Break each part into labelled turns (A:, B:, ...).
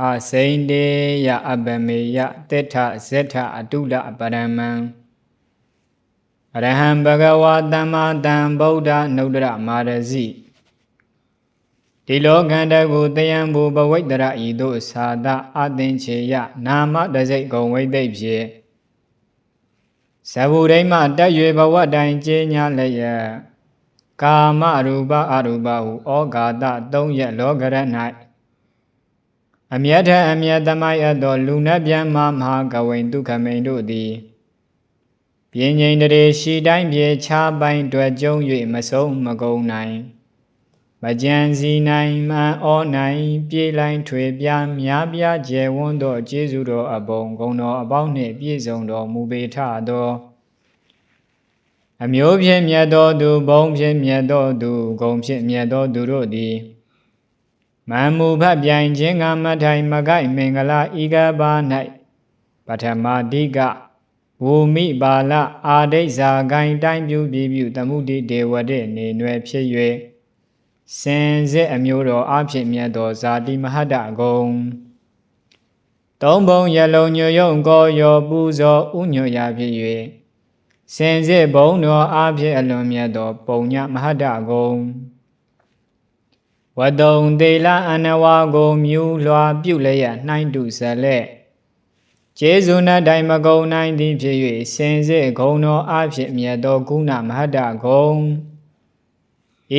A: အာစိန်တေယအပမေယတေထဇေထအတုလပရမံအရဟံဘဂဝါသမ္မာသမ္ဗုဒ္ဓနုဒ္ဒရမာရစီဒီလောကန္တကိုတယံဘူပဝိတ္တရဤသို့သာသအသင်္ချေယနာမတစိတ်ဂုံဝိသိဖြင့်ဇဗုဒိမတက်၍ဘဝတိုင်ကျင်းညာလည်းယကာမရူပအရူပဟုဩဃာတသုံးရက်လောကရ၌ အမျက်ထအမျက်သမိုက်အပ်သောလူနတ်ပြန်မမဟာကဝိန်ဒုက္ခမိန်တို့သည်ပြင်းငိန်တရေရှိတိုင်းပြေချပိုင်တွေ့ကြုံ၍မဆုံးမကုန်နိုင်မကြံစီနိုင်မှန်ဩနိုင်ပြေးလိုက်ထွေပြများပြားကျယ်ဝန်းသောကျေးဇူးတော်အပုံဂုဏ်တော်အပေါင်းနှင့်ပြည့်စုံတော်မူပေထသောအမျိုးဖြင့်မြတ်သောသူဘုံဖြင့်မြတ်သောသူဂုံဖြင့်မြတ်သောသူတို့သည် မံမူဖတ်ပြိုင်ခြင်းကမထိုင်မကိုက်မင်္ဂလာဤကဘာ၌ပထမတိကဝူမိပါလအာဒိဋ္ဌာဂိုင်တိုင်းပြုပြီးပြုသမှုတိဒေဝတေနေနွယ်ဖြစ်၍စင်စစ်အမျိုးတော်အဖြစ်မြတ်သောဇာတိမဟတဂုံသုံးဘုံရလုံးညွယုံကောယောပူဇော်ဥညွရာဖြစ်၍စင်စစ်ဘုံတော်အဖြစ်အလွန်မြတ်သောပုံညမဟတဂုံ ဝတုံတေလအနဝါကိုမြူလွာပြုလျက်နှိုင်းတုဇလက်ကျေဇူးနတ်တိုင်မကုံနိုင်သည်ဖြစ်၍စင်စစ်ဂုံတော်အဖြစ်မြတ်သောကုဏမဟတဂုံ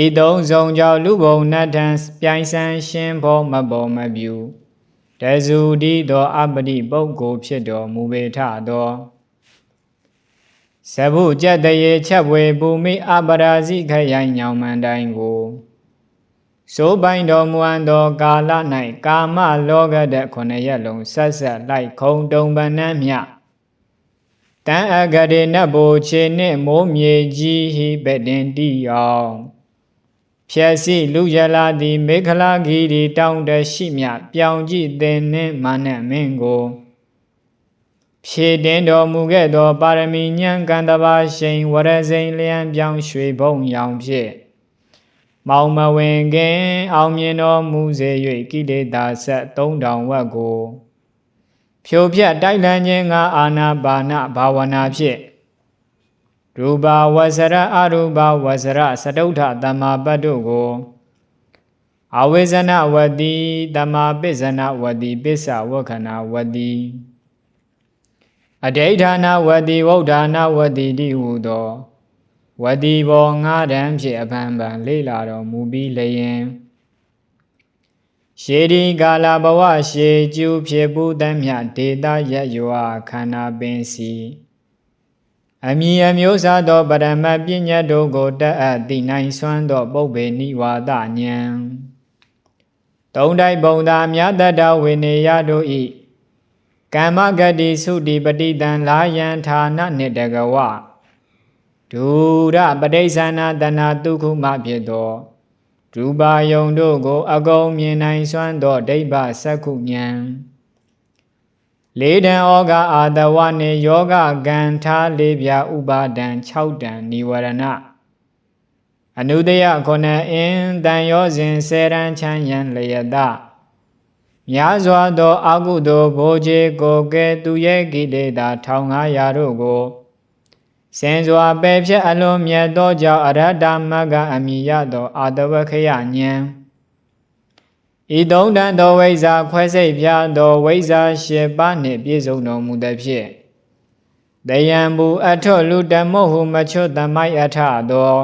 A: ဤသုံးဆောင်ကြောင့်လူဘုံနတ်ထံပြိုင်ဆန်းရှင်းဖို့မပေါ်မပြူတဇူတိသောအပတိပုဂ္ဂိုလ်ဖြစ်တော်မူပေထသောသဗုကြက်တရေချက်ဝေပူမိအပရာဇိခရိုင်ညောင်မန်တိုင်းကို စိုးပိုင်တော်မူအပ်သောကာလ၌ကာမလောကတဲ့ခုနှစ်ရက်လုံးဆက်ဆက်လိုက်ခုံတုံပန်းနှမ်းမြတန်အဂရေနတ်ဘိုခြေနှင့်မိုးမြေကြီးဟိပတင်တီအောင်ဖြက်စီလူရလာသည်မေခလာဂီရီတောင်းတရှိမြပြောင်ကြည့်သင်နှင့်မာနမင်းကိုဖြည့်တင်တော်မူခဲ့သောပါရမီဉာဏ်ကံတပါရှိန်ဝရစိန်လျံပြောင်းရွှေဘုံရောင်ဖြင့် မောင်မဝင်ခင်အောင်မြင်တော်မူစေ၍ကိလေသာဆက်3000ဝက်ကိုဖြိုပြတိုက်လန်းခြင်းငါအာနာပါနဘာဝနာဖြင့်ရူပဝဆရအရူပဝဆရစတုထတမ္မာပတ်တို့ကိုအဝိဇ္ဇနဝတိတမ္မာပစ္ဆနဝတိပစ္ဆဝက္ခဏဝတိအဋိဌာနဝတိဝုဒ္ဓနာဝတိတိဟုသော ဝတိဘောငါးတန်းဖြင့်အပန်းပန်လေ့လာတော်မူပြီးလျင်ရှေဒီကာလဘဝရှေကျူးဖြစ်ပူးသမျှဒေတာရက်ရွာခန္ဓာပင်စီအမိအမျိုးစားသောပရမတ်ပညာတို့ကိုတတ်အပ်သိနိုင်စွမ်းသောပုပ္ပေနိဝါဒဉာဏ်သုံးတိုက်ပုံသာမြတ်တတဝိနေယတို့ဤကမ္မဂတိသုတိပတိတံလာယံဌာနနှင့်တကဝ ဒုရပဋိသန္နာတဏဒုက္ခမဖြစ်သောရူပါယုံတို့ကို အကုန်မြင်နိုင်စွမ်းသောဒိဗ္ဗစက္ခုဉာဏ်လေးတံဩဃအာတဝနှင့်ယောဂကံထားလေးပြဥပါဒံ6တံនិဝရဏအနုတယခုနအင်းတန်ရောစဉ်စေရန်ချမ်းယံလယတများစွာသောအကုသိုလ်ဘိုးကြီးကိုကဲသူရဲ့ကိလေသာ1500တို့ကို စင်စွာပယ်ဖြတ်အလွန်မြတ်သောကြောင့်အရဟတမဂ္ဂအမိယသောအာတဝခယဉာဏ်ဤသုံးတန်သောဝိဇ္ဇာခွဲစိတ်ပြသောဝိဇ္ဇာရှစ်ပါးနှင့်ပြည့်စုံတော်မူသည်ဖြင့်တယံဘူအထွတ်လူတမုတ်ဟုမချွတ်သမိုက်အထသော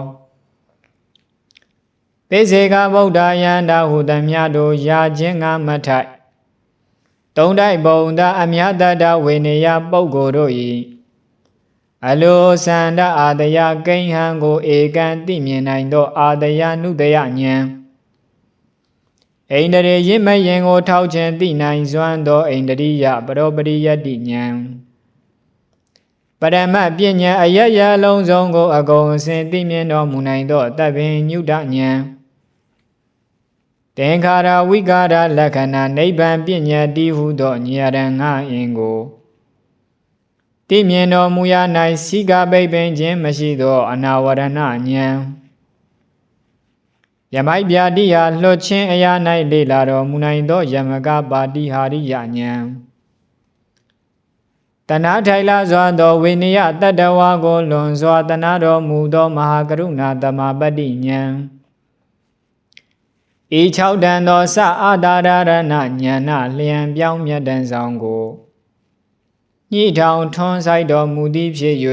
A: ပိစေကဗုဒ္ဓယန္တာဟုသမျှတို့ယာခြင်းငါမထိုက်သုံးတိုက်ဘုံသာအမြတ်တတဝေနေယပုဂ္ဂိုလ်တို့၏ အလိုစန္ဒအာတယကိဉ္ဟံကိုဧကံသိမြင်နိုင်သော အာတယနုတယဉာဏ်အိန္ဒြေရင့်မယင်ကိုထောက်ခြင်းသိနိုင်စွမ်းသောအိန္ဒြိယပရောပရိယတ္တိဉာဏ်ပရမပညာအယယအလုံးစုံကိုအကုန်အစင်သိမြင်တော်မူနိုင်သောတပင်ညုတဉာဏ်သင်္ခါရဝိကာရလက္ခဏာနိဗ္ဗာန်ပညာတည်ဟုသောဉာဏ်ငါအင်ကို တိမြင်တော်မူရ၌စိကပိပင်ခြင်းမရှိသော အနာဝရဏဉာဏ်ယမိုက်ပြာတိဟာလွတ်ချင်းအရာ၌လေလာတော်မူနိုင်သောယမကပါတိဟာရိယဉာဏ်တဏှာထိုင်လာစွာသောဝိနည်းတတ္တဝါကိုလွန်စွာတဏှာတော်မူသောမဟာကရုဏာတမပတ္တိဉာဏ်ဤ၆တန်သောစအာတာရဏဉာဏလျံပြောင်းမြတ်တန်ဆောင်ကို ညှိထောင်ထွန်းဆိုင်တော်မူသည်ဖြစ်၍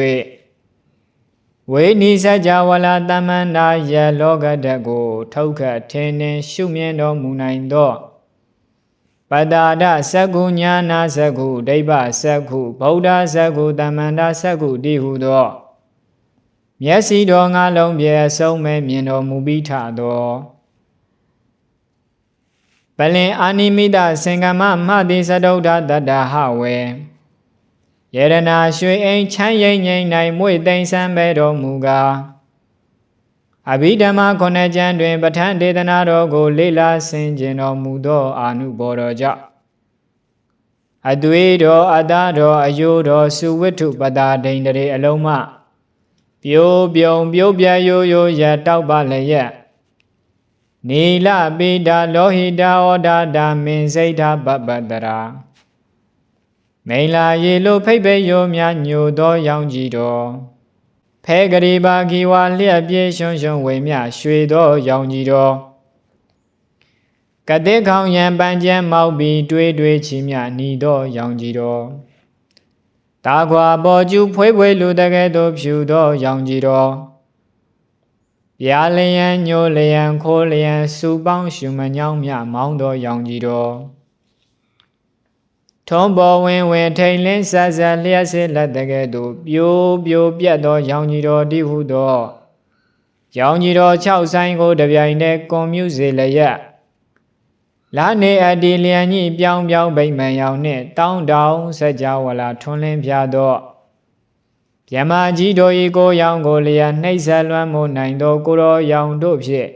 A: ဝိနိစကြဝဠာတမန္တာယလောကတကိုထုတ်ခတ်ထင်းနှင်းရှုမြင်တော်မူနိုင်သောပတ္တာဒသက္ကုညာနာသက္ကုဒိဗ္ဗသက္ကုဗုဒ္ဓသက္ကုတမန္တာသက္ကုတိဟုသောမျက်စိတော်ငါလုံးပြဲဆုံးမဲ့မြင်တော်မူပြီးထသောပလင်အာနိမိတစင်္ကမမှတိသတုဒ္ဓတတ္တဟဝေ ယရနာရွှေအိမ်ချမ်းရိမ့်ငိမ့်နိုင်မွေသိမ့်ဆန်းပဲတော်မူကားအဘိဓမ္မာခုနှစ်ကျမ်းတွင်ပဋ္ဌာန်းဒေသနာတော်ကို လေ့လာဆင်ခြင်တော်မူသောအာနုဘော်တော်ကြောင့်အသွေးတော်အသားတော်အယိုးတော်စုဝိထုပတာဒိန်တရေအလုံးမပြိုးပြုံပြုတ်ပြရိုးရိုးရတောက်ပါလည်းရက်နီလပိတာလောဟိတာဩဒါတာမင်စိတ်တာပပတရာ မိန်လာရေလိုဖိတ်ဖိတ်ရိုးများညိုသောရောင်ကြီးတော်ဖဲဂရိပါဂီဝါလျက်ပြေးရှွန်းရှွန်းဝေမြရွှေသောရောင်ကြီးတော်ကတဲ့ခေါင်ရံပန်းကျမ်းမောက်ပြီးတွေးတွေးချီမြနီသောရောင်ကြီးတော်တာခွာပေါ်ကျူဖွေးဖွေးလူတကဲ့သို့ဖြူသောရောင်ကြီးတော်ပြာလျံညိုလျံခိုးလျံစူပေါင်းရှုမညောင်းမြမောင်းသောရောင်ကြီးတော် ထုံးပေါ်ဝင်ဝင်ထိန်လင်းဆက်ဆက်လျက်စစ်လက်တကဲ့သို့ပြိုးပြိုးပြက်သောရောင်ကြီးတော်တိဟုသောရောင်ကြီးတော်၆ဆိုင်ကိုတပြိုင်တည်းကွန်မြူစေလျက်လာနေအတီလျံကြီးပြောင်းပြောင်းဗိမ္မာန်ရောင်နှင့်တောင်းတောင်းစัจ java လာထွန်းလင်းပြသောမြမကြီးတို့ဤကိုရောင်ကိုလျာနှိမ့်ဆက်လွမ်းမို့နိုင်သောကိုရောရောင်တို့ဖြင့်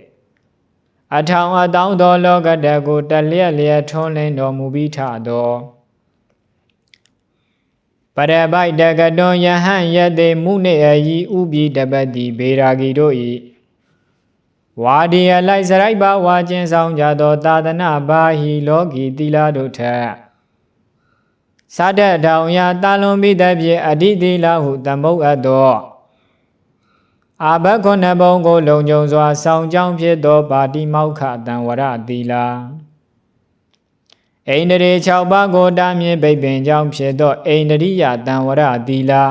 A: အထောင်အတောင်းသောလောကတကိုတလျက်လျက်ထွန်းလင်းတော်မူပြီးထသော ပရပိုက်တကတွန်ယဟန်ယတေမုနေအယီဥပိတပတိဘေရာဂီတို့ဤဝါဒီယလိုက်စရိုက်ပါဝါကျင်ဆောင်ကြသော သာသနာဘာဟီလောကီတိလာတို့ထက်စာတထောင်ရာတာလွန်မိတဖြင့်အဋ္ဌိတိလာဟုသမုတ်အပ်သောအာဘခုနဘုံကို လုံခြုံစွာ ဆောင်ကြောင်းဖြစ်သောပါတိမောက္ခတံဝရတိလာ အိန္ဒြေ6ပါးကိုတာမြင်ပိပင်ကြောင့်ဖြစ်သောအိန္ဒြိယတံဝရသီလာ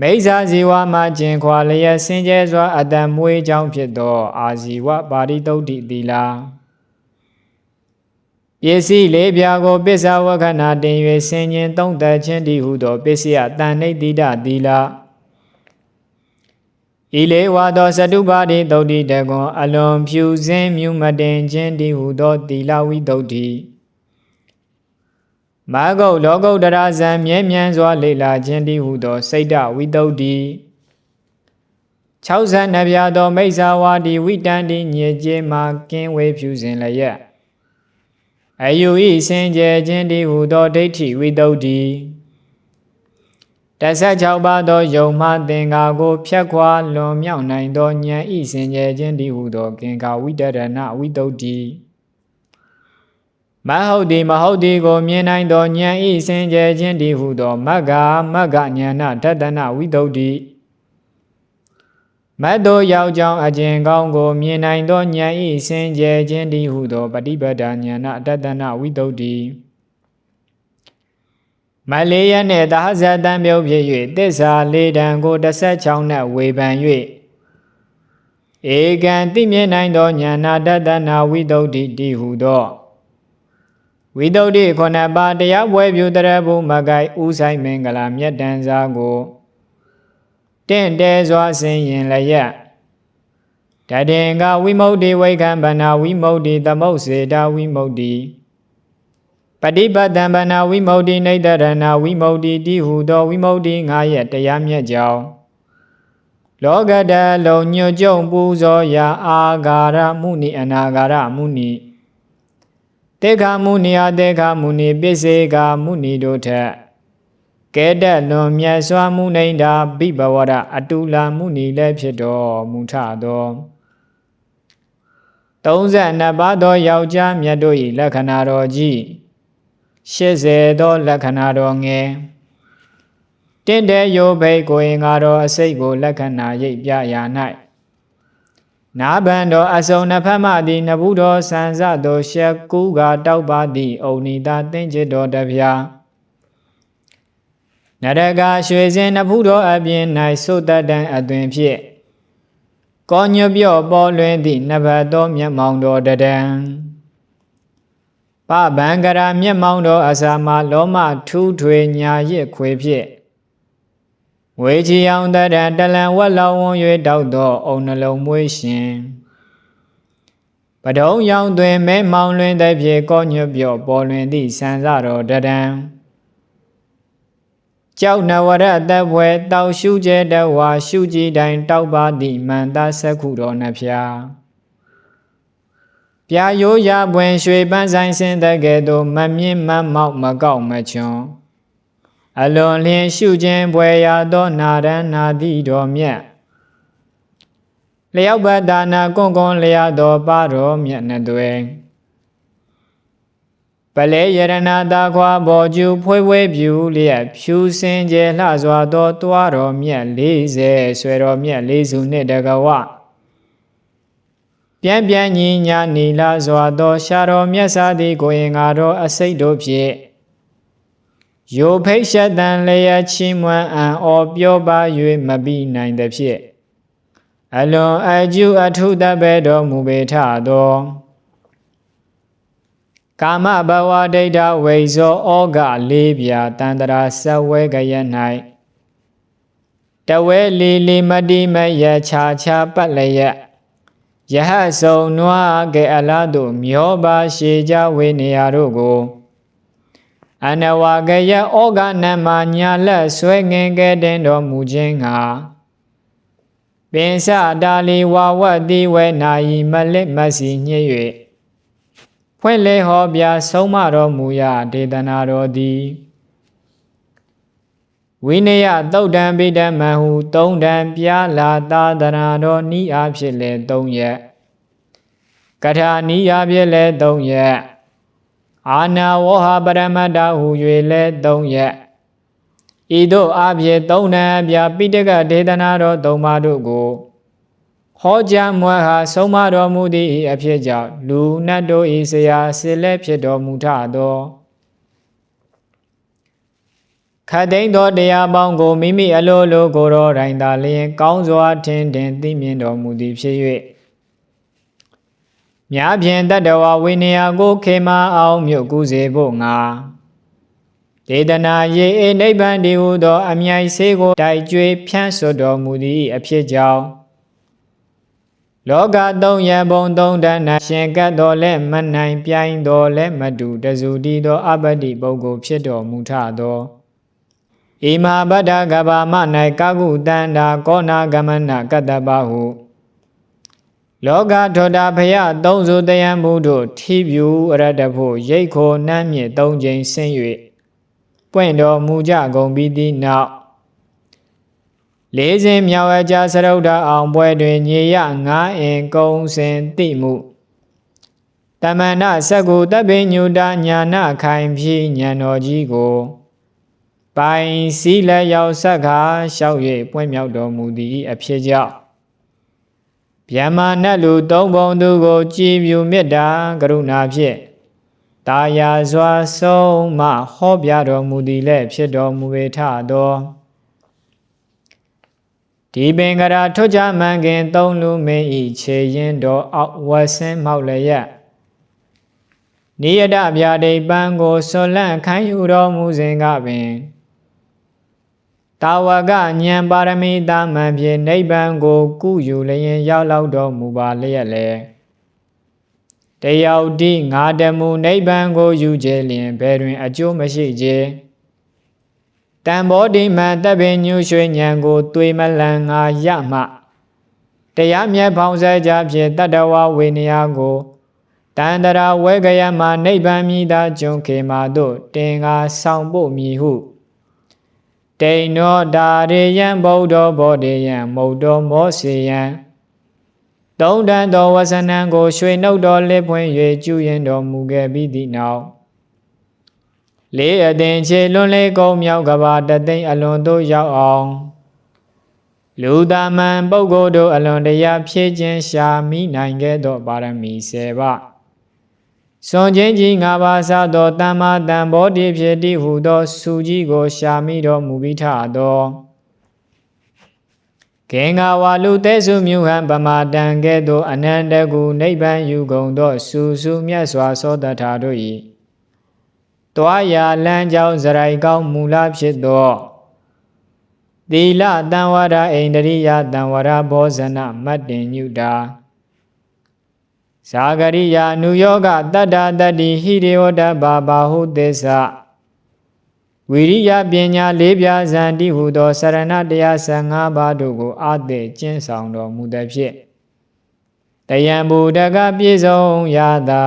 A: မိစ္ဆာဇီဝမှာကျင်ခွာလျက်စင်ကြဲစွာအတံမွေးကြောင့်ဖြစ်သော အာဇီဝပါရိတုတ်တိသီလာပစ္စည်းလေးပြာကိုပစ္စဝကနာတင်၍ဆင်ញင်သုံးသက်ခြင်းတည်းဟုသောပစ္စယတန်နှိတိတသီလာ ဤလေးဝါသောစတုပါတိသုတ်တိတကွန်အလွန်ဖြူစင်းမြူမတင်ခြင်းတည်ဟုသောသီလဝိသုတ်တိမာဂုတ်လောကုတ္တရာဇံမြဲမြံစွာလေလာခြင်းတည်ဟုသောစိတ်တဝိသုတ်တိ62ပြားသောမိစ္ဆာဝါဒီဝိတန်တိညေကျေမှာကင်းဝေးဖြူစင်လျက်အယူဤစင်ကြယ်ခြင်းတည်ဟုသောဒိဋ္ဌိဝိသုတ်တိ 16ပါးသောယုံမှသင်္ကာကိုဖြတ်ခွာလွန်မြောက်နိုင်သောဉာဏ်ဤစင်ကြယ်ခြင်းတည်းဟုသောကင်္ကာဝိတရဏဝိတုဒ္ဓိမဟုတ်သည်မဟုတ်သည်ကိုမြင်နိုင်သောဉာဏ်ဤစင်ကြယ်ခြင်းတည်းဟုသောမဂ္ဂမဂ္ဂဉာဏတတနာဝိတုဒ္ဓိမတ်တို့ရောက်ကြောင်းအကျင်ကောင်းကိုမြင်နိုင်သောဉာဏ်ဤစင်ကြယ်ခြင်းတည်းဟုသောပฏิပဒဉာဏတတနာဝိတုဒ္ဓိ မလေးရနှင့်သာဇတံမြုပ်ဖြစ်၍တစ္ဆာလေးတံကို16နှင့်ဝေဖန်၍ဧကံသိမြင်နိုင်သောဉာဏတတနာဝိတုဒ္ဓိတိဟုသောဝိတုဒ္ဓိခုနှစ်ပါးတရားပွဲပြုတရဘုမကိုင်ဥဆိုင်မင်္ဂလာမြတ်တန်စာကိုတင့်တဲစွာဆင်ရင်လျက်တတေင်္ဂဝိမု ക്തി ဝိခံဗနာဝိမု ക്തി သမုတ်စေတာဝိမု ക്തി ပฏิပတ်တံဗနာဝိမု ക്തി နေတရဏဝိမု ക്തി တိဟုသောဝိမု ക്തി ငါးရဲ့တရားမြတ်ကြောင့်လောကတလုံးညွတ်ကြုံပူဇော်ရာအာဂါရမုနိအနာဂါရမုနိတေခာမုနိအတေခာမုနိပစ္စေကာမုနိတို့ထက်ကဲတက်လွန်မြတ်စွာမုနိန္ဒာဘိဘဝရအတူလာမုနိလည်းဖြစ်တော်မူထသော 32ပါးသောယောက်ျားမြတ်တို့၏လက္ခဏာတော်ကြီး 80သောလက္ခဏာတော်ငယ်တင့်တဲ့ယောဘိတ်ကိုင်္ဂါတော်အစိတ်ကိုလက္ခဏာရိပ်ပြရာ၌နာဘံတော်အစုံနှစ်ဖက်မှသည်နဘူးတော်ဆန်စသောရှက်ကူးကတောက်ပါသည့်ဩနိတာသင်္จิตတော်တဗျာနရကရွှေစင်နဖူးတော်အပြင်၌သုတတံအသွင်ဖြင့်ကောညွပြော့ပေါ်လွင်သည့်နဘတ်သောမျက်မှောင်တော်တဒံ ပဗံကရာမျက်မှောင်တော်အစာမှာလောမထူးထွေညာရစ်ခွေဖြင့်ဝေချီအောင်တရံတလံဝက်လောင်ဝွန်၍တောက်သောအုံနှလုံးမွေးရှင်ပဒုံရောင်တွင်မဲမောင်လွင်တဲ့ဖြင့်ကောညွပြော့ပေါ်လွင်သည့်ဆန်စတော်တဒံကြောက်နဝရသက်ဘွယ်တောက်ရှုကျဲတဝါရှုကြည်တိုင်တောက်ပါသည့်မန္တသက္ခုတော်နှဖျား ပြာရိုးရပွင်ရွှေပန်းဆိုင်စင်တဲ့ကဲ့သို့မမြင့်မမောက်မကောက်မချွန်အလွန်လျင်ရှုခြင်းဘွယ်ရသောနာရဏနာတိတော်မြတ်လျောက်ပတ္တာနာကွန်ကွန်လျာတော်ပါတော်မြတ်နှသွဲပလဲယရဏတာခွာဘောကျူဖွဲဖွဲပြူလျက်ဖြူစင်ကျဲလှစွာသောတွားတော်မြတ်40ဆွဲတော်မြတ်လေးစုနှင့်တကဝ ပြန်ပြန်ညီညာနီလာစွာသောရှာတော်မြတ်စာသည်ကိုရင်ငါတော်အစိတ်တို့ဖြင့်ယိုဖိတ်ရှက်တန်လျက်ချီးမွမ်းအံ့ဩပြောပါ၍မပြီးနိုင်သဖြင့်အလွန်အကျုအထုတပဲတော်မူပေထသောကာမဘဝဒိဋ္ဌဝိဇောဩဃလေးပြာတန္တရာဇဝဲကရ၌တဝဲလီလီမတိမယခြာခြာပတ်လျက် ယဟဆုံနွားကဲအလားတို့မျောပါရှေကြဝေနေရတို့ကိုအနဝကယဩဃနမညာလက်ဆွဲငင်ကဲတင်တော်မူခြင်းငါပင်စတာလီဝါဝတ်တိဝဲနာယီမလစ်မစီညှိ၍ဖွင့်လေဟောပြဆုံးမတော်မူရဒေသနာတော်သည် ဝိနယသုတ်တံပိဓမ္မဟုသုံးတံပြာလာသာသနာတော်ဤအားဖြင့်လည်းသုံးရက်ကထာဤအားဖြင့်လည်းသုံးရက်အာနာဝဟပရမတ္တဟု၍လည်းသုံးရက်ဤသို့အားဖြင့်သုံးတံပြပိဋကဒေသနာတော်သုံးပါတို့ကိုဟောကြားမွဲဟာဆုံးမတော်မူသည့်အဖြစ်ကြောင့်လူနတ်တို့၏ဆရာဆစ်လက်ဖြစ်တော်မူထသော ခတ်သိမ်းသောတရားပေါင်းကိုမိမိအလိုလိုကိုယ်တော်တိုင်သာလျင် ကောင်းစွာထင်ထင်သိမြင်တော်မူသည်ဖြစ်၍မြားဖြင့်တတဝဝိနည်းကိုခေမအောင်မြုပ်ကူးစေဖို့ငါဒေသနာယေအိနိဗ္ဗာန်ဒီဟုသောအမြိုင်စေးကိုတိုက်ကြွေဖြန့်ဆွတော်မူသည့်အဖြစ်ကြောင့်လောကသုံးရဘုံသုံးတဏရှင်ကတ်တော်လဲမနိုင်ပြိုင်တော်လဲမတူတစုတီသောအပတ္တိပုဂ္ဂိုလ်ဖြစ်တော်မူထသော ဣမဗဒ္ဒကဘာမ၌ကာကုတန္တာကောနာဂမနကတ္တပဟုလောကထောတာဖယသုံးစုတယံမှုတို့ထိပြူအရတ္တဖို့ရိတ်ခိုနှမ်းမြင့်သုံးချိန်ဆင်း၍ပွင့်တော်မူကြကုန်ပြီးသည့်နောက်လေးစဉ်မြောက်အကြစရုဒ္ဓအောင်ပွဲတွင်ညေရငါးအင်ကုံစင်တိမှုတမန္တစကုတပိညုတာညာနာခိုင်ဖြီညံတော်ကြီးကို ပိုင်စည်းလက်ရောက်ဆက်ခါလျှောက်၍ပွင့်မြောက်တော်မူသည်အဖြစ်ကြောင့်ဗျမ္မာနတ်လူသုံးပုံသူကို ကြည်မြူမေတ္တာကရုဏာဖြင့်တာယာစွာဆုံးမဟောပြတော်မူသည်လည်းဖြစ်တော်မူပေထသောဒီပင်ကရာထွတ်ကြမှန်ခင်သုံးလူမင်းဤခြေရင်တော်အောက်ဝဆင်းမောက်လည်းရနိယတဗျာဒိပံကိုဆွလန့်ခိုင်းယူတော်မူစဉ်ကပင် တာဝကဉာဏ်ပါရမီတာမန်ဖြင့်နိဗ္ဗာန်ကို ကုယူလျင်ရောက်လောက်တော်မူပါလျက်လေတယောက်တိငါတမှုနိဗ္ဗာန်ကိုယူကျလျင်ဘယ်တွင် အကျိုးမရှိကြတံဘောဓိမံတပ်ပင်ညူရွှေညံကိုသွေမလန်ငါရမှတရားမြတ်ဖောင်းဆဲကြဖြင့်တတ္တဝဝေနည်းကိုတန္တရာဝေကယမနိဗ္ဗာန်မိသာကျွန်းခေမာတို့တင်ငါဆောင်ဖို့မည်ဟု တိန်နောဒါရေယံဗုဒ္ဓဘောဓေယံမௌတောမောစေယံသုံးတန်သောဝဆနံကိုရွှေနှုတ်တော်လက်ဖွင့်၍ကျူရင်တော်မူခဲ့ပြီးသည့်နောက်လေးအသင်ခြေလွန်လေးကုန်းမြောက်ကဘာတသိမ့်အလွန်သို့ရောက်အောင်လူသားမန်ပုဂ္ဂိုလ်တို့အလွန်တရာဖြည့်ခြင်းရှာမိနိုင်ခဲ့သောပါရမီ10ပါး စွန်ချင်းကြီး၅ပါးစသောတမ္မာတန်ဘောတိဖြစ်တည်ဟုသောစုကြီးကိုရှာမိတော်မူပြီးထသောကေငါဝါလူတဲစုမြူဟံပမာတံကဲ့သို့အနန္တကုနိဗ္ဗာန်ယူကုန်သောစူစူမြတ်စွာသောတထာတို့၏တွားရာလမ်းကြောင်းစရိုက်ကောင်းမူလဖြစ်သောသီလတံဝရအိန္ဒရိယတံဝရဘောဇနမတ္တင်ညုတာ ဇာဂရိယာနုယောဂတတ္တတတ္တိဟိရိဝတ္တဘာဘာဟုသစ္စာဝိရိယပညာလေးပြားစံတိဟုသောစရဏတရား15ပါးတို့ကိုအာသိကျင့်ဆောင်တော်မူသည်ဖြင့်တယံဘုဒ္ဓကပြည့်စုံရတာ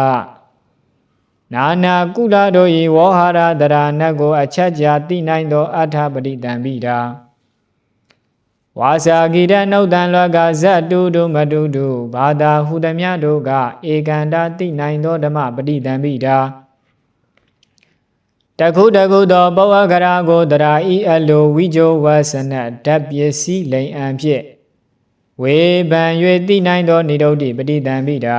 A: နာနာကုလတို့၏ဝေါဟာရတရာနတ်ကိုအချက်ကြာသိနိုင်သောအထာပရိတံပိတာ ဝါစာဂိတနှုတ်တန်လောကဇတ်တုတုမတုတုဘာသာဟုသမျှတို့ကဧကန္တာသိနိုင်သောဓမ္မပရိတံပိတာတခုတခုသောပောဝကရာကိုတရာဤအလိုဝိဇောဝဆနဓာတ်ပစ္စည်းလိန်အံဖြင့်ဝေဘံ၍သိနိုင်သောနိရုဒ္ဓိပဋိသံပိတာ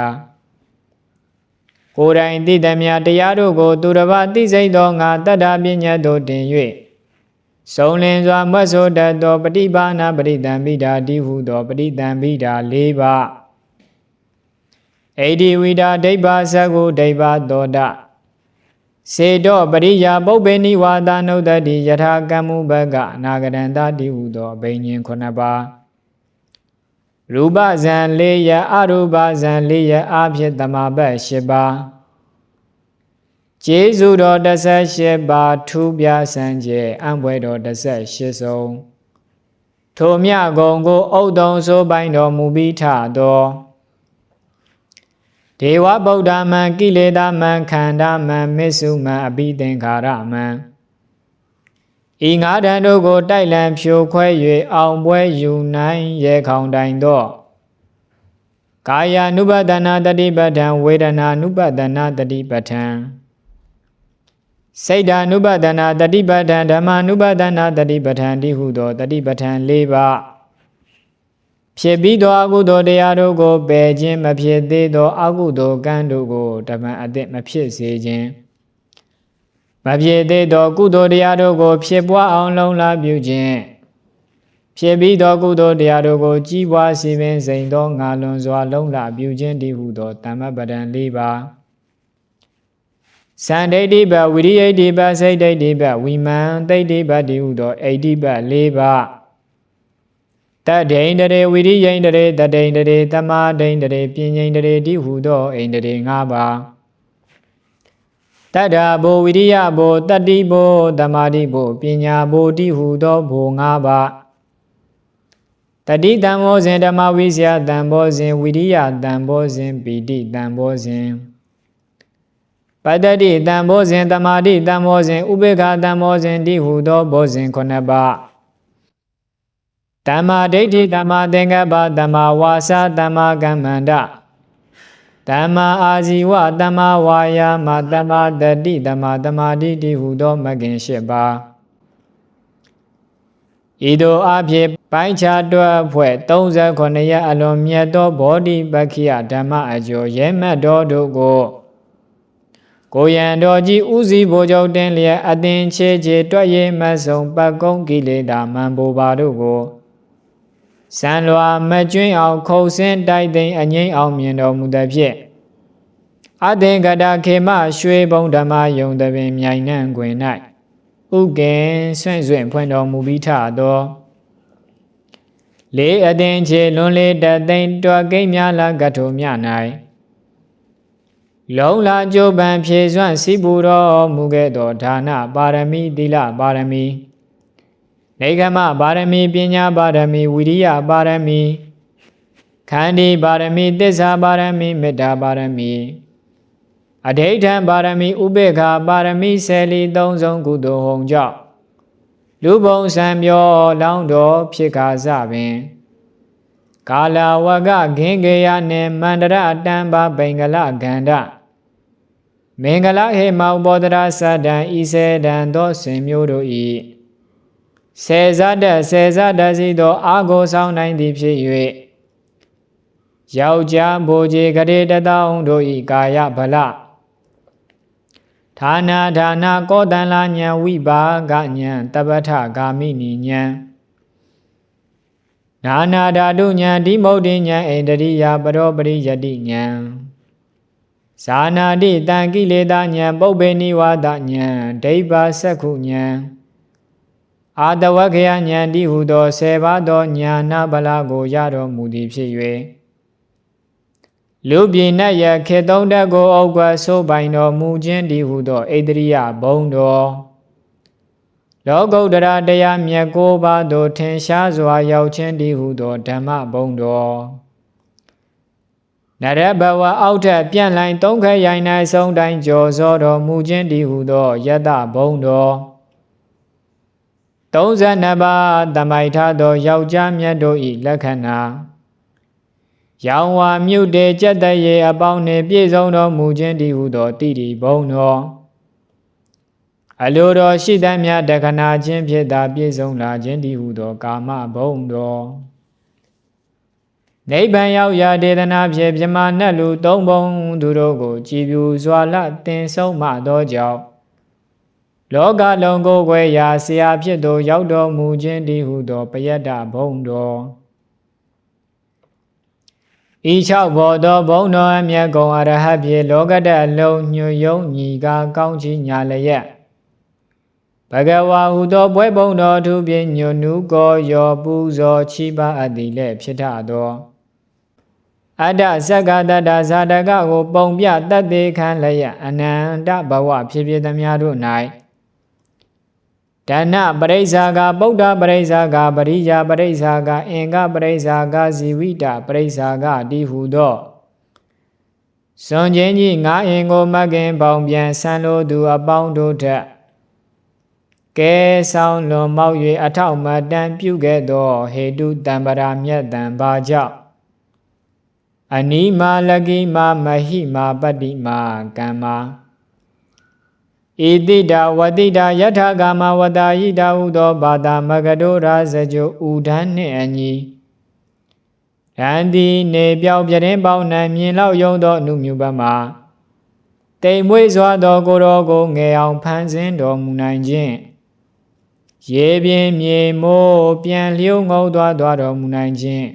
A: ကိုယ်တိုင်သိသမျှတရားတို့ကို သူတစ်ပါးသိစိတ်သောငါတတ္တပညာတို့တင်၍ စုံလင်စွာမတ်ဆိုတတ်သောပฏิပါဏပဋိသံပိတာတိဟုသောပဋိသံပိတာ၄ပါးဣတိဝိတာဒိဗ္ဗသကုဒိဗ္ဗသောတာစေတောပရိယာပုပ္ပေနိဝါဒနုဒ္ဒတိယထာကမ္မုဘကအနာဂရန္တာတိဟုသောဘိညာဉ်ခုနှစ်ပါးရူပဇံ၄ရအရူပဇံ၄ရအဖြစ်တမပတ်၈ပါး ကျေးဇူးတော်18ပါးထူးပြဆန်းကျဲအံပွဲတော်18ဆုံးထိုမြကုံကိုအုတ်တုံဆိုပိုင်းတော်မူပြီးထသောဒေဝဗုဒ္ဓမံကိလေသာမံခန္ဓာမံမစ္စုမံအပိသင်္ခါရမံဤငါးတန်တို့ကို တိုက်လံဖြိုခွဲ၍အောင်ပွဲယူနိုင်ရဲခေါင်တိုင်သောကာယ ानु ပဒနာတတိပဋ္ဌံဝေဒနာ ानु ပဒနာတတိပဋ္ဌံ စိတ်ဓာ ानु ပဒနာတတိပဋ္ဌံဓမ္မ ानु ပဒနာတတိပဋ္ဌံတိဟုသောတတိပဋ္ဌံ၄ပါးဖြစ်ပြီးသောအကုသိုလ်တရားတို့ကိုပယ်ခြင်းမဖြစ်သေးသောအကုသိုလ်ကံတို့ကိုဓမ္မအသည့်မဖြစ်စေခြင်းမဖြစ်သေးသောကုသိုလ်တရားတို့ကိုဖြစ်ပွားအောင်လုံလာပြုခြင်းဖြစ်ပြီးသောကုသိုလ်တရားတို့ကိုကြီးပွားစီပင်စိန်သောငါလွန်စွာလုံလာပြုခြင်းတည်းဟုသောတမ္မပဒံ၄ပါး စန္ဒိဋ္ဌိပဝိရိယိဋ္ဌိပစိတ်ဒိဋ္ဌိပဝိမံသိဋ္ဌိပတည်းဟုသောအိဋ္ဌိပ၄ပါးတဒိန်တရေဝိရိယိန်တရေတဒိန်တရေတမဒိန်တရေပြင်းငိန်တရေတိဟုသောအိန်တရေ၅ပါးတတ္ထာဘောဝိရိယဘောတတ္တိဘောတမာတိဘောပညာဘောတိဟုသောဘော၅ပါးတတိတံဘောဇင်ဓမ္မဝိဇ္ဇာတံဘောဇင်ဝိရိယတံဘောဇင်ပိတိတံဘောဇင် ပတ္တိတံဘောဇင်တမာတိတံဘောဇင်ဥပေက္ခတံဘောဇင်တိဟုသောဘောဇင်ခုနှစ်ပါးတမ္မာဒိဋ္ဌိတမ္မာသင်္ကပ္ပတမ္မာဝါစာတမ္မာကမ္မန္တတမ္မာအာဇီဝတမ္မာဝါယာမတမ္မာတတိတမ္မာတမာတိတိဟုသောမဂ္ဂင်၈ပါးဤသို့အဖြစ်ပိုင်းခြားတွက်ဖွဲ့39ရက်အလွန်မြတ်သောဘောဓိပက္ခိယဓမ္မအကျော်ရဲမတ်တော်တို့ကို ကိုယံတော်ကြီးဥစည်းဘိုလ်ချုပ်တင်လျက်အသင်ချေချေတွက်ရည်မဆုံပတ်ကုန်းကိလေသာမန်ဘူပါတို့ကိုစံလွာမကျွင်းအောင်ခုံစင်းတိုက်သိမ်းအငိမ့်အောင်မြင်တော်မူသည်ဖြင့်အသင်္ကတာခေမရွှေဘုံဓမ္မယုံတပင်မြိုင်နှံတွင်၌ဥကင်ဆွင့်ဆွင့်ဖွင့်တော်မူပြီးထသောလေးအသင်ချေလွန်လေးတသိမ့်တွကိမ့်များလာကထုံမြ၌ လုံလာကြိုးပံဖြည့်စွန့်စီပူတော်မူခဲ့သောဒါနပါရမီသီလပါရမီနေကမပါရမီပညာပါရမီဝိရိယပါရမီခန္ဒီပါရမီသစ္စာပါရမီမေတ္တာပါရမီအဋိဋ္ဌံပါရမီဥပေက္ခပါရမီဆယ်လီသုံးဆုံးကုသိုလ်ဟုံကြောင့်လူပုံစံပြောလောင်းတော်ဖြစ်ကားစပင်ကာလဝကဂင်္ဂေယနှင့်မန္တရတံပါဘင်္ဂလကန္ဓ မင်္ဂလဟေမောဘောဒရာသတ္တံဤစေတံသောစင်မျိုးတို့ဤစေဇတ်တစေဇတ်တစီသောအာကိုဆောင်နိုင်သည်ဖြစ်၍ယောက်ျားဘိုးကြီးကရေတတောင်းတို့ဤကာယဗလဌာနာဌာနာကောတန်လာညံဝိပါကညံတပ္ပထဂာမိနိညံနာနာဓာတုညံဒီမုတ်တိညံဣန္ဒရိယပရောပရိယတိညံ ဇာနာတိတံကိလေသာညံပုပ္ပေနိဝါဒညံဒိဗ္ဗစက္ခုညံအာတဝခယညံတိဟုသောဆေပါသောညာနာဗလာကိုရတော်မူသည်ဖြစ်၍လူပြည်နတ်ရခေသုံးတက်ကိုအုပ်ကွယ်ဆိုးပိုင်တော်မူခြင်းတည်ဟုသောဣတရိယဘုံတော်လောကုတ္တရာတရားမြတ်ကိုးပါးသို့ထင်ရှားစွာရောက်ခြင်းတည်ဟုသောဓမ္မဘုံတော် နရဘဝအောက်ထက်ပြန့်လိုင်းသုံးခရိုင်၌ဆုံးတိုင်းကြော်စောတော်မူခြင်းတည်ဟုသောယတဘုံတော်32ပါးတမိုက်ထားသောယောက်ျားမြတ်တို့၏လက္ခဏာရောင်ဝါမြုပ်တေကြက်တရေအပေါင်းနှင့်ပြည့်စုံတော်မူခြင်းတည်ဟုသောတိတိဘုံတော်အလိုတော်ရှိသမျှတခဏချင်းဖြစ်သာပြည့်စုံလာခြင်းတည်ဟုသောကာမဘုံတော် နိဗ္ဗာန်ရောက်ရာဒေသနာဖြင့်မြမနှက်လူသုံးဘုံသူတို့ကိုကြည်ပြူစွာလတင်ဆုံးမှသောကြောင့်လောကလုံးကိုယ်ွယ်ရာဆရာဖြစ်သောရောက်တော်မူခြင်းတည်ဟုသောပယတ္တဘုံတော်ဤ၆ဘောသောဘုံတော်အမြတ်ကုံအရဟတ်ဖြင့်လောကတအလုံးညွယုံညီကာကောင်းချီးညာလျက်ဘဂဝါဟုသောပွဲပုံတော်သူဖြင့်ညွနုကောယောပူဇော်ချီးပါအပ်သည်လည်းဖြစ်ထသော အတ္တဇက္ကတတဇာတကကိုပုံပြတတ်သေးခံလျက်အနန္တဘဝဖြစ်ဖြစ်သမျှတို့၌ဒါနပရိစ္ဆာကဗုဒ္ဓပရိစ္ဆာကပရိယာပရိစ္ဆာကအင်္ဂပရိစ္ဆာကဇီဝိတပရိစ္ဆာကတိဟုသောစွန်ချင်းကြီးငါအင်ကိုမကင်ပေါင်ပြန်ဆန်းလို့သူအပေါင်းတို့ထက်ကဲဆောင်လွန်မောက်၍အထောက်မတန်ပြုခဲ့သောဟေတုတံပရာမြတ်တံဘာကြောင့် အနိမာလကိမာမဟိမာပတ္တိမာကမ္မာဣတိတာဝတိတာယထာကာမဝတာယိတာဟုသောဘာသာမကတောရာဇကြုဥဒန်းနှင့်အညီရန်တီနေပြောင်ပြတဲ့ပေါင်းနှံမြင်လောက်ယုံသောအနုမြူပမှာတိမ်မွေးစွာသောကိုတော်ကိုငယ်အောင်ဖန်ဆင်းတော်မူနိုင်ခြင်းရေပြင်းမြေမိုးပြန်လျုံငုံသွားသွားတော်မူနိုင်ခြင်း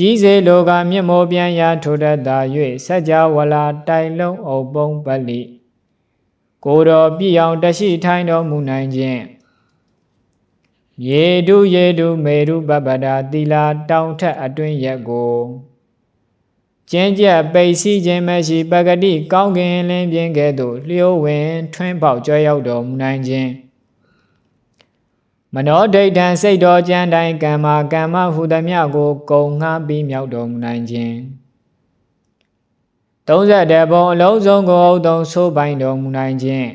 A: ကြီးစေလောကမြတ်မောပြန်ရာထိုတတ်သာ၍စัจ java ဝလာတိုင်လုံးအုပ်ပုံပလိကိုတော်ပြည့်အောင်တရှိထိုင်တော်မူနိုင်ခြင်းရေတုရေတုမေရုပပဒာသီလာတောင်ထက်အတွင်းရက်ကိုကျင်းကျက်ပိတ်စီးခြင်းမရှိပဂတိကောင်းကင်လင်းပြင်းကဲ့သို့လျှိုးဝင်ထွန်းပေါက်ကြွရောက်တော်မူနိုင်ခြင်း မနောဒိဋ္ဌံစိတ်တော်ကြံတိုင်းကမ္မာကမ္မဟုသမျှကိုကုံငှားပြီးမြောက်တော်မူနိုင်ခြင်း30ဘုံအလုံးစုံကိုအုပ်သုံးဆိုးပိုင်တော်မူနိုင်ခြင်း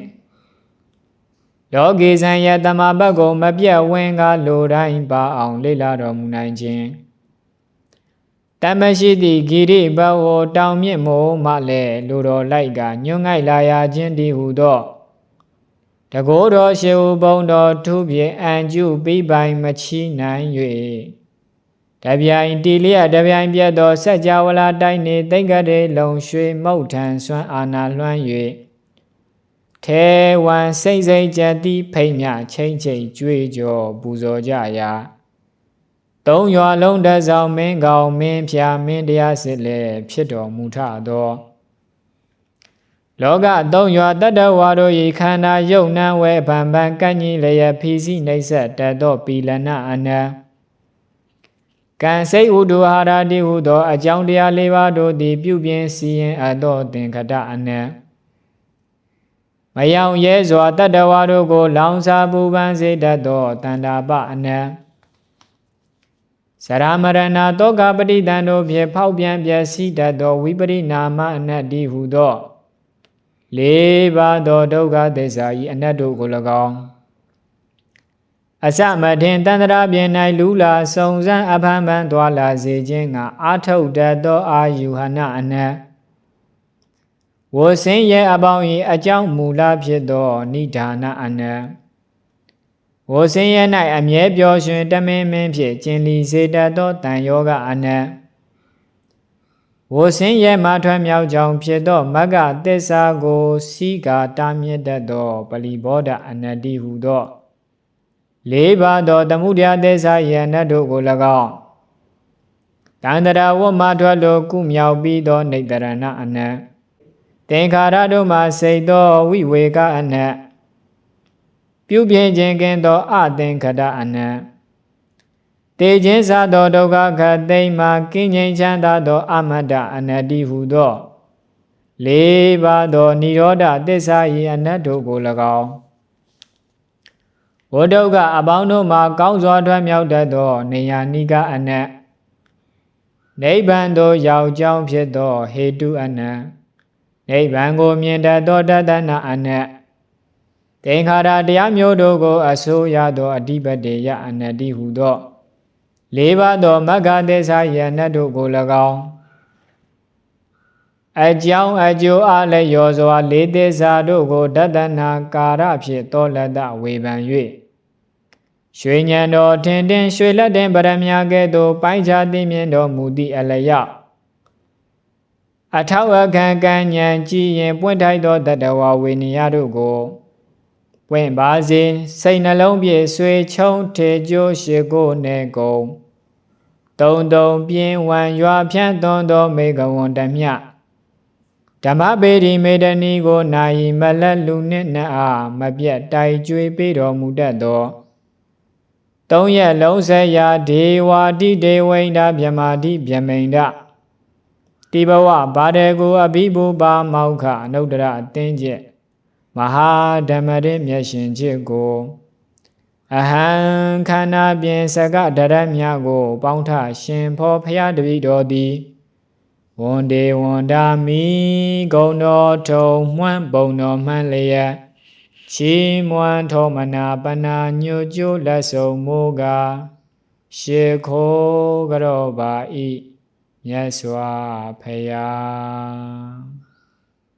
A: လောကီဇံယတမဘတ်ကိုမပြတ်ဝင်းကလိုတိုင်းပါအောင်လေ့လာတော်မူနိုင်ခြင်းတမရှိသည့်ဂိရိဘဝတောင်မြင့်မိုးမှလည်းလူတော်လိုက်ကညွန့်ငိုက်လာရခြင်းတည်းဟုသော တကောတော်ရှေဟုဘုံတော်သူဖြင့်အံကျုပြီးပိုင်မချီနိုင်၍တပြိုင်တီလျက်တပြိုင်ပြတ်သောစัจ java လာတိုင်းနေတိတ်ကလေးလုံရွှေမုတ်ထံဆွမ်းအာနာလွှမ်း၍ထဲဝံစိမ့်စိမ့်ကြတိဖိမ့်မြချင်းချင်းကြွေကြော်ပူဇော်ကြရာသုံးရွာလုံးတဆောင်မင်းကောင်မင်းဖြာမင်းတရားစစ်လည်းဖြစ်တော်မူထသော လောကသုံးရွာတတ္တဝါတို့ဤခန္ဓာယုတ်နံဝဲဗံဗံကန့်ကြီးလျက်ဖီစီနှိမ့်ဆက်တတ်သောပီလနာအနံကံစိတ်ဥဒုဟာရတိဟုသောအကြောင်းတရား၄ပါးတို့သည်ပြုပြင်စီရင်အပ်သောသင်္ခတအနံမယောင်ရဲစွာတတ္တဝါတို့ကို လောင်စာပူပန်းစေတတ်သောတန္တာပအနံစရမရဏတောကပဋိတန်တို့ဖြင့်ဖောက်ပြန်ပျက်စီးတတ်သောဝိပရိနာမအနတ္တိဟုသော လေးပါးသောဒုက္ခသစ္စာဤအနတ္တုကို၎င်းအစမထင်တန္တရာပြင်၌လူလာစုံစမ်းအဖန်ဖန်သွာလာစေခြင်းကအာထုတ်တတ်သောအာယုဟနအနတ်ဝဆင်းရဲ့အပေါင်း၏အကြောင်းမူလဖြစ်သောနိဒာနအနတ်ဝဆင်းရဲ၌အမြဲပျော်ရွှင်တမင်းမင်းဖြင့်ကျင်လီစေတတ်သောတန်ယောဂအနတ် ဝဆင်းရဲမှထွက်မြောက်ကြောင်းဖြစ်သောမဂ္ဂသစ္စာကိုစီကာတာမြင့်တတ်သောပလီဘောဓအနတ္တိဟုသောလေးပါသောသမှုတရားသစ္စာယန္တတို့ကို၎င်းတန္တရာဝတ်မှထွက်လို့ကုမြောက်ပြီးသောနေတရဏအနတ်သင်္ခါရတို့မှစိတ်သောဝိဝေကအနတ်ပြုပြင်းခြင်းကင်းသောအသင်္ခတအနတ် တေခြင်းစားသောဒုက္ခခတ်သိမ်းမှကင်းငြိမ်းချမ်းသာသော အမတ္တအနတ္တိဟုသောလေးပါသောនិရောဓသစ္စာယအနတ္တို့ကို၎င်းဝတ္တုကအပေါင်းတို့မှာကောင်းစွာထွက်မြောက်တတ်သောနေယာနိကအနတ်နိဗ္ဗာန်သို့ရောက်ကြောင်းဖြစ်သောဟေတုအနတ်နိဗ္ဗာန်ကိုမြင်တတ်သောတတနာအနတ်သင်္ခါရတရားမျိုးတို့ကိုအစိုးရသောအဓိပတိယအနတ္တိဟုသော လေးပါးသောမဂ္ဂသစ္စာယအနတ်တို့ကို၎င်းအကြောင်းအကျိုးအလည်းရောစွာလေးသစ္စာတို့ကိုတတနာကာရဖြင့်တောလတ္တဝေဖန်၍ရွှေညံတော်ထင်တင်ရွှေလက်တင်ပရမညာကဲ့သို့ပိုင်းခြားသိမြင်တော်မူသည့်အလျောက်အထောက်အခန့်ကံဉဏ်ကြည်ရင်ပွင့်ထိုက်သောတတဝဝေနိယတို့ကို ပွင့်ပါစေစိတ်နှလုံးပြည့်ဆွေချုံထေကျိုးရှိကိုနဲ့ကုန်တုံတုံပြင်းဝံရွာဖြန့်သွန်သောမေကဝွန်တမြဓမ္မပေဒီမေတ္တနီကိုနာယီမလက်လူနှင့်နှအားမပြတ်တိုက်ကြွေးပေးတော်မူတတ်သောသုံးရက်လုံးဆက်ရာဒေဝတိဒေဝိန္ဒမြမာတိမြမိန်ဒတိဘဝဘာတေကိုအဘိဘူပါမောက္ခအနုတ္တရအသင်းကျက် မဟာဓမ္မရေမျက်ရှင်ချစ်ကိုအဟံခန္ဓာပြင်စကဒရမြကို ပေါင်းထရှင်ဖောဖရာတပိတော်သည်ဝန်ဒေဝန်ဒာမိဂုံတော်ထုံမှန်းပုံတော်မှန်းလျက်ချီးမွမ်းထောမနာပနာညိုကျိုးလက်ဆုံမိုးကရှေခိုးကြောပါဤမြတ်စွာဖရာ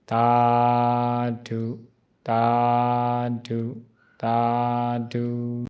A: သာဓု သာဓုသာဓု